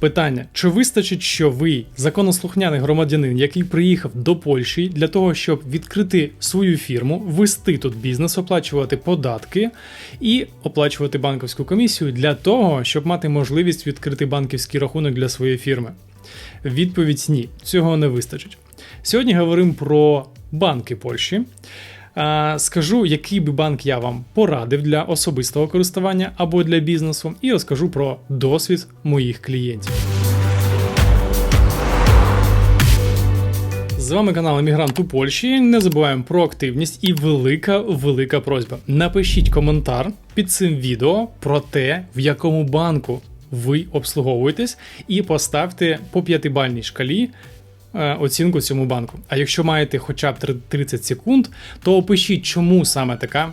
Питання: чи вистачить, що ви законослухняний громадянин, який приїхав до Польщі для того, щоб відкрити свою фірму, вести тут бізнес, оплачувати податки і оплачувати банківську комісію для того, щоб мати можливість відкрити банківський рахунок для своєї фірми? Відповідь ні, цього не вистачить. Сьогодні говоримо про банки Польщі. Скажу, який би банк я вам порадив для особистого користування або для бізнесу, і розкажу про досвід моїх клієнтів. З вами канал Емігрант у Польщі. Не забуваємо про активність і велика велика просьба. Напишіть коментар під цим відео про те, в якому банку ви обслуговуєтесь, і поставте по п'ятибальній шкалі оцінку цьому банку. А якщо маєте хоча б 30 секунд, то опишіть, чому саме така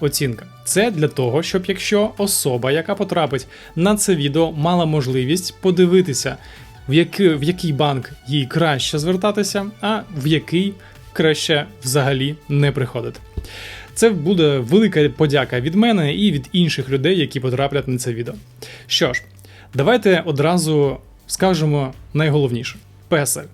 оцінка. Це для того, щоб якщо особа, яка потрапить на це відео, мала можливість подивитися, в який, в який банк їй краще звертатися, а в який краще взагалі не приходити. Це буде велика подяка від мене і від інших людей, які потраплять на це відео. Що ж, давайте одразу скажемо найголовніше: песель.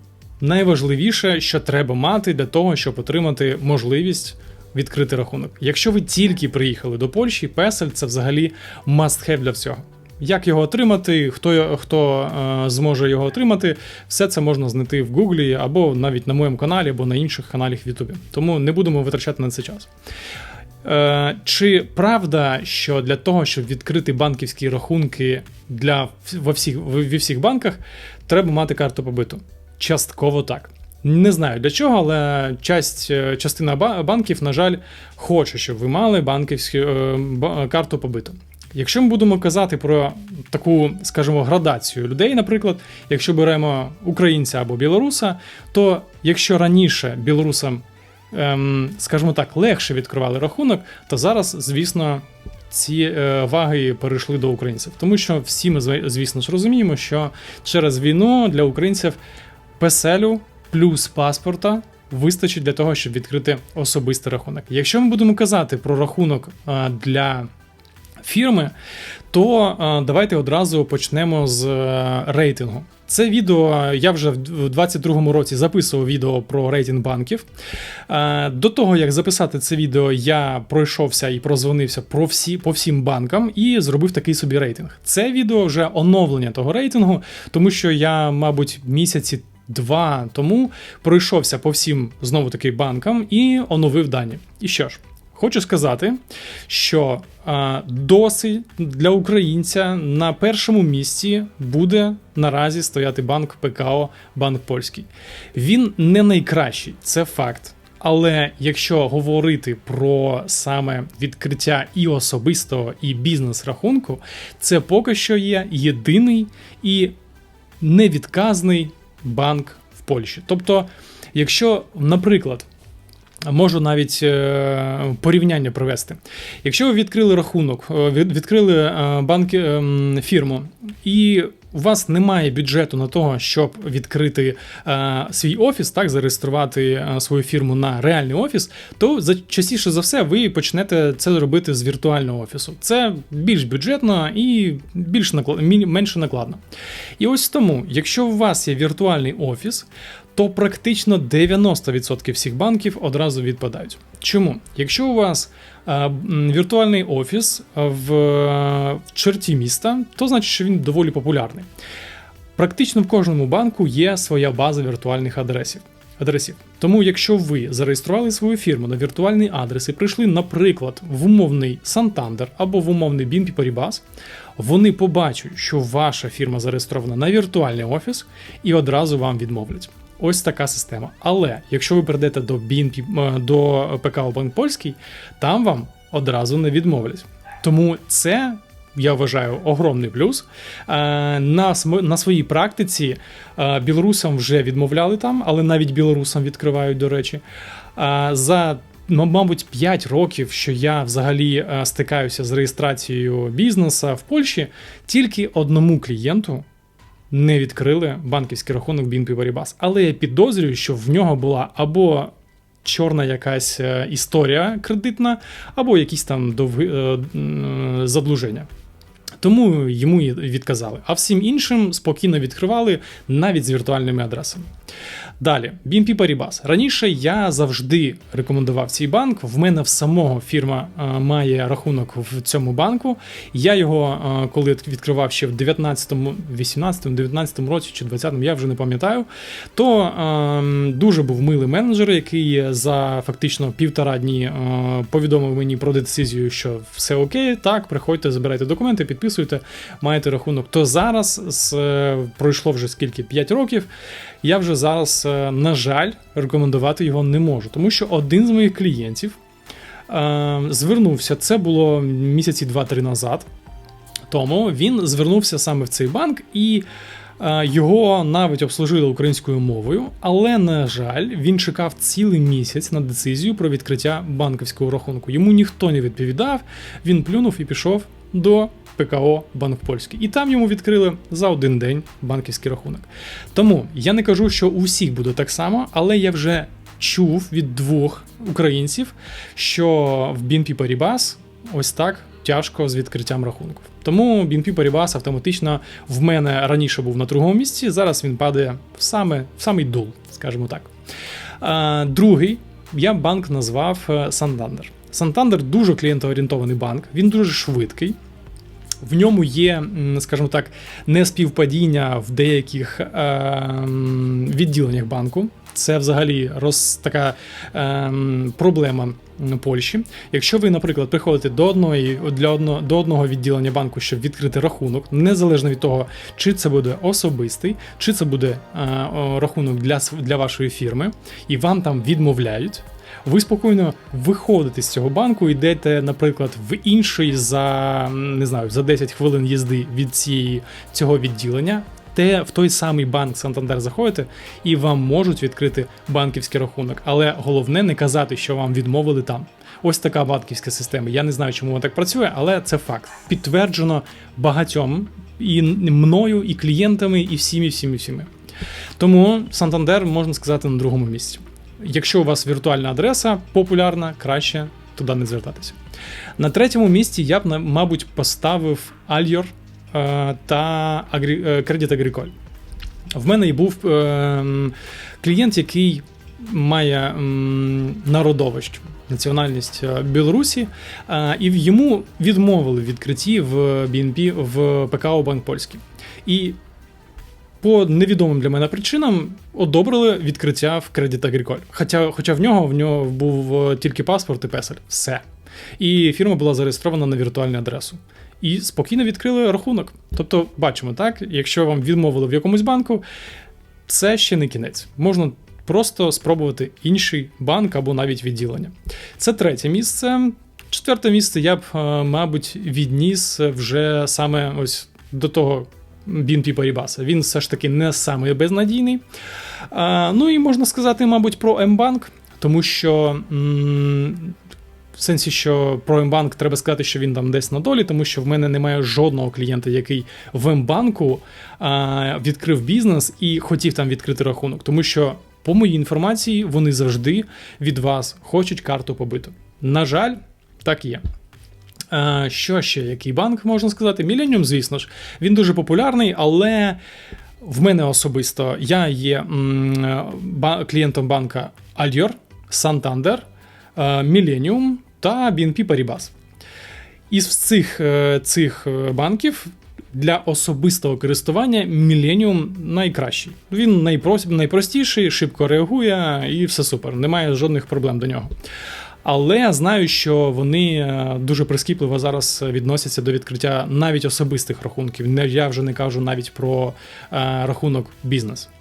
Найважливіше, що треба мати для того, щоб отримати можливість відкрити рахунок. Якщо ви тільки приїхали до Польщі, песель це взагалі must have для всього. Як його отримати, хто хто е, зможе його отримати, все це можна знайти в Гуглі або навіть на моєму каналі, або на інших каналах в Ютубі. Тому не будемо витрачати на це час. Е, Чи правда, що для того, щоб відкрити банківські рахунки для во всіх, в всіх банках, треба мати карту побиту? Частково так. Не знаю для чого, але часть, частина банків, на жаль, хоче, щоб ви мали банківську е, карту побиту. Якщо ми будемо казати про таку, скажімо, градацію людей, наприклад, якщо беремо українця або білоруса, то якщо раніше білорусам, ем, скажімо так, легше відкривали рахунок, то зараз, звісно, ці е, ваги перейшли до українців. Тому що всі ми, звісно ж, розуміємо, що через війну для українців песелю плюс паспорта. Вистачить для того, щоб відкрити особистий рахунок. Якщо ми будемо казати про рахунок для фірми, то давайте одразу почнемо з рейтингу. Це відео я вже в 2022 році записував відео про рейтинг банків. До того, як записати це відео, я пройшовся і прозвонився про всі, по всім банкам і зробив такий собі рейтинг. Це відео вже оновлення того рейтингу, тому що я, мабуть, місяці два тому пройшовся по всім знову таки банкам і оновив дані. І що ж, хочу сказати, що а, досить для українця на першому місці буде наразі стояти банк ПКО Банк Польський. Він не найкращий, це факт. Але якщо говорити про саме відкриття і особистого, і бізнес-рахунку, це поки що є єдиний і невідказний банк в Польщі. Тобто, якщо, наприклад, Можу навіть е, порівняння провести. Якщо ви відкрили рахунок, е, відкрили е, банк фірму, і у вас немає бюджету на того, щоб відкрити свій офіс, так зареєструвати свою фірму на реальний офіс, то за частіше за все ви почнете це робити з віртуального офісу. Це більш бюджетно і більш наклад... менше накладно. І ось тому, якщо у вас є віртуальний офіс, то практично 90% всіх банків одразу відпадають. Чому? Якщо у вас а, віртуальний офіс в, в черті міста, то значить, що він доволі популярний. Практично в кожному банку є своя база віртуальних адресів. адресів. Тому, якщо ви зареєстрували свою фірму на віртуальний адрес і прийшли, наприклад, в умовний Santander або в умовний BNP Paribas, вони побачать, що ваша фірма зареєстрована на віртуальний офіс і одразу вам відмовлять. Ось така система. Але якщо ви прийдете до BNP, е, до ПКО Банк Польський, там вам одразу не відмовлять. Тому це. Я вважаю огромний плюс. Е, на на своїй практиці е, білорусам вже відмовляли там, але навіть білорусам відкривають, до речі. За, мабуть, 5 років, що я взагалі стикаюся з реєстрацією бізнесу в Польщі, тільки одному клієнту не відкрили банківський рахунок BNP Paribas. Але я підозрюю, що в нього була або чорна якась е, історія кредитна, або якісь там довги... Е, задлуження. Тому йому відказали. А всім іншим спокійно відкривали навіть з віртуальними адресами. Далі, BNP Paribas. Раніше я завжди рекомендував цей банк. В мене в самого фірма е, має рахунок в цьому банку. Я його, е, коли відкривав ще в 19-му, 18-му, 19-му році чи 20-му, я вже не пам'ятаю, то е, дуже був милий менеджер, який за фактично півтора дні е, повідомив мені про децизію, що все окей, так, приходьте, забирайте документи, підписуйте, маєте рахунок. То зараз з, е, пройшло вже скільки 5 років. Я вже зараз, е, на жаль, рекомендувати його не можу, тому що один з моїх клієнтів е, звернувся. Це було місяці 2-3 назад. Тому він звернувся саме в цей банк і. е, Його навіть обслужили українською мовою, але, на жаль, він чекав цілий місяць на децизію про відкриття банківського рахунку. Йому ніхто не відповідав, він плюнув і пішов до ПКО Банк Польський. І там йому відкрили за один день банківський рахунок. Тому я не кажу, що у всіх буде так само, але я вже чув від двох українців, що в BNP Paribas ось так тяжко з відкриттям рахунків. Тому BNP Paribas автоматично в мене раніше був на другому місці, зараз він падає в саме в самий дул, скажімо так. А, другий я банк назвав е, Santander. Santander дуже клієнтоорієнтований банк, він дуже швидкий. В ньому є, скажімо так, неспівпадіння в деяких е, відділеннях банку. Це взагалі роз, така е, м, проблема Польщі. Якщо ви, наприклад, приходите до одної для одного, до одного відділення банку, щоб відкрити рахунок, незалежно від того, чи це буде особистий, чи це буде е, о, рахунок для, для вашої фірми, і вам там відмовляють. Ви спокійно виходите з цього банку, йдете, наприклад, в інший за не знаю, за 10 хвилин їзди від цієї цього відділення. Те в той самий банк Сантандер заходите, і вам можуть відкрити банківський рахунок. Але головне не казати, що вам відмовили там. Ось така банківська система. Я не знаю, чому вона так працює, але це факт. Підтверджено багатьом і мною, і клієнтами, і всіми, всіми, всіми. Тому Сантандер можна сказати на другому місці. Якщо у вас віртуальна адреса популярна, краще туди не звертатися. На третьому місці я б, мабуть, поставив е, та Агрі... е, Credit Agricole. В мене і був е, клієнт, який має м, народовищ, національність е, Білорусі, е, і йому відмовили відкритті в BNP в ПКО Банк Польський. І по невідомим для мене причинам одобрили відкриття в Credit Agricole. Хоча, хоча в нього в нього був е, тільки паспорт і песель. Все. І фірма була зареєстрована на віртуальну адресу. І спокійно відкрили рахунок. Тобто, бачимо, так, якщо вам відмовили в якомусь банку, це ще не кінець. Можна просто спробувати інший банк або навіть відділення. Це третє місце. Четверте місце я б, е, мабуть, відніс вже саме ось до того BNP Paribas. Він все ж таки не самий безнадійний. А, ну і можна сказати, мабуть, про Мбанк, тому що. В сенсі, що про Мбанк треба сказати, що він там десь на долі, тому що в мене немає жодного клієнта, який в Мбанку відкрив бізнес і хотів там відкрити рахунок. Тому що, по моїй інформації, вони завжди від вас хочуть карту побиту. На жаль, так є. Що ще, який банк можна сказати? Millennium, звісно ж, він дуже популярний, але в мене особисто я є клієнтом банка Santander, е, Millennium та BNP Paribas. Із цих, е, цих е, банків для особистого користування Millennium найкращий. Він найпрос- найпростіший, шибко реагує і все супер. Немає жодних проблем до нього. Але я знаю, що вони е, дуже прискіпливо зараз відносяться до відкриття навіть особистих рахунків. Я вже не кажу навіть про рахунок бізнес е,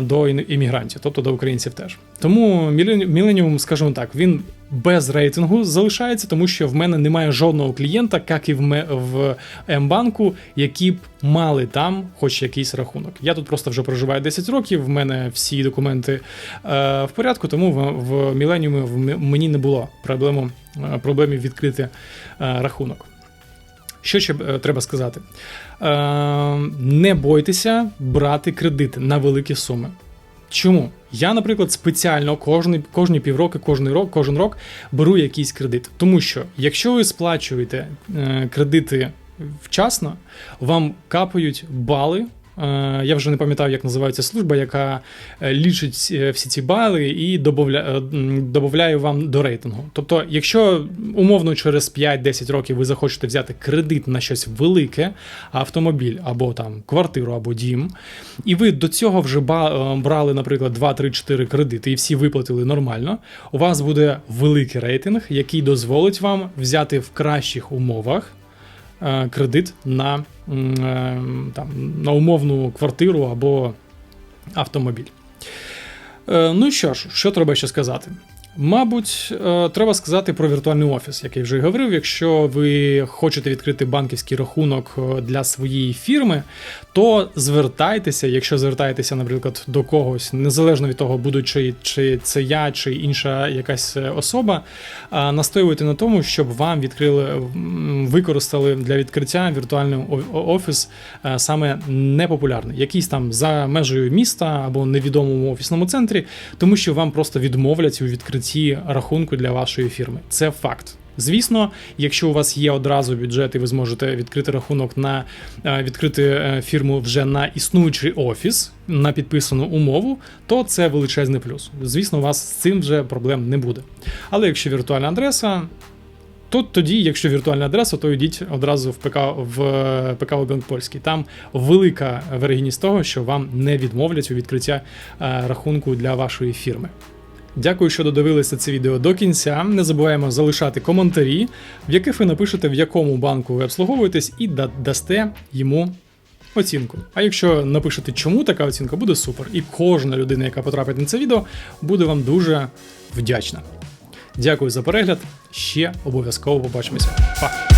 до іммігрантів, тобто до українців теж. Тому Millennium, скажімо так, він без рейтингу залишається, тому що в мене немає жодного клієнта, як і в, М-банку, які б мали там хоч якийсь рахунок. Я тут просто вже проживаю 10 років, в мене всі документи е, в порядку, тому в, Millennium мені не було проблему, е, проблемів відкрити е, рахунок. Що ще е, треба сказати? Е, не бойтеся брати кредити на великі суми. Чому? Я, наприклад, спеціально кожні, кожні півроки, кожен рок, кожен рок беру якийсь кредит. Тому що, якщо ви сплачуєте е, кредити вчасно, вам капають бали. Е, Я вже не пам'ятаю, як називається служба, яка е, лічить е, всі ці бали і додає вам до рейтингу. Тобто, якщо умовно через 5-10 років ви захочете взяти кредит на щось велике, автомобіль або там квартиру, або дім, і ви до цього вже брали, наприклад, 2, 3, 4 кредити, і всі виплатили нормально, у вас буде великий рейтинг, який дозволить вам взяти в кращих умовах кредит на, е, там, на умовну квартиру або автомобіль. Е, Ну і що ж, що треба ще сказати? Мабуть, е, треба сказати про віртуальний офіс, як я вже говорив. Якщо ви хочете відкрити банківський рахунок е, для своєї фірми, то звертайтеся, якщо звертаєтеся, наприклад, до когось, незалежно від того, будучи чи це я, чи інша якась е, особа, а, настоювати на тому, щоб вам відкрили, використали для відкриття віртуальний офіс саме непопулярний, якийсь там за межею міста або невідомому офісному центрі, тому що вам просто відмовлять у відкритті рахунку для вашої фірми. Це факт. Звісно, якщо у вас є одразу бюджет і ви зможете відкрити рахунок на е, відкрити е, фірму вже на існуючий офіс на підписану умову, то це величезний плюс. Звісно, у вас з цим вже проблем не буде. Але якщо віртуальна адреса, то тоді, якщо віртуальна адреса, то йдіть одразу в ПК в е, ПК Банк Польський. Там велика вирогідність того, що вам не відмовлять у відкриття е, рахунку для вашої фірми. Дякую, що додивилися це відео до кінця. Не забуваємо залишати коментарі, в яких ви напишете, в якому банку ви обслуговуєтесь, і да- дасте йому оцінку. А якщо напишете, чому така оцінка, буде супер. І кожна людина, яка потрапить на це відео, буде вам дуже вдячна. Дякую за перегляд. Ще обов'язково побачимося. Па!